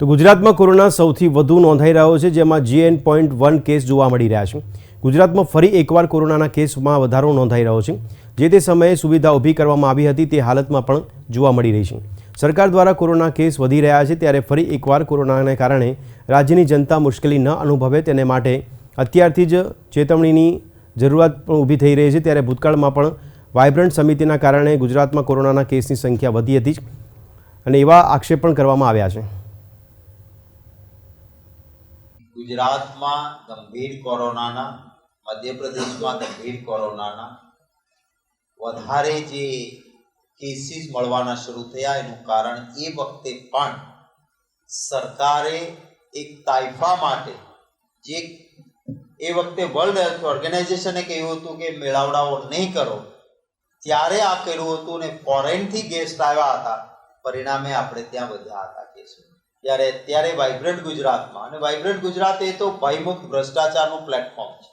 તો ગુજરાતમાં કોરોના સૌથી વધુ નોંધાઈ રહ્યો છે, જેમાં જીએન પોઈન્ટ વન કેસ જોવા મળી રહ્યા છે. ગુજરાતમાં ફરી એકવાર કોરોનાના કેસમાં વધારો નોંધાઈ રહ્યો છે. જે તે સમયે સુવિધા ઊભી કરવામાં આવી હતી, તે હાલતમાં પણ જોવા મળી રહી છે. સરકાર દ્વારા કોરોના કેસ વધી રહ્યા છે, ત્યારે ફરી એકવાર કોરોનાને કારણે રાજ્યની જનતા મુશ્કેલી ન અનુભવે તેને માટે અત્યારથી જ ચેતવણીની જરૂરિયાત પણ ઊભી થઈ રહી છે. ત્યારે ભૂતકાળમાં પણ વાયબ્રન્ટ સમિતિના કારણે ગુજરાતમાં કોરોનાના કેસની સંખ્યા વધી હતી અને એવા આક્ષેપ પણ કરવામાં આવ્યા છે. ગુજરાતમાં ગંભીર કોરોનાના, મધ્યપ્રદેશમાં ગંભીર કોરોનાના વધારે જે કેસીસ મળવાના શરૂ થયા, એનું કારણ એ વખતે પણ સરકારે એક તાઇફા માટે જે એ વખતે વર્લ્ડ હેલ્થ ઓર્ગેનાઇઝેશને કહ્યું હતું કે મેળાવડાઓ નહીં કરો. ત્યારે આ કર્યું હતું ને ફોરેનથી ગેસ્ટ આવ્યા હતા. પરિણામે આપણે ત્યાં વધ્યા હતા કેસો ત્યારે ત્યારે વાઇબ્રન્ટ ગુજરાતમાં. અને વાઇબ્રન્ટ ગુજરાત એ તો ભયમુક્ત ભ્રષ્ટાચારનું પ્લેટફોર્મ છે.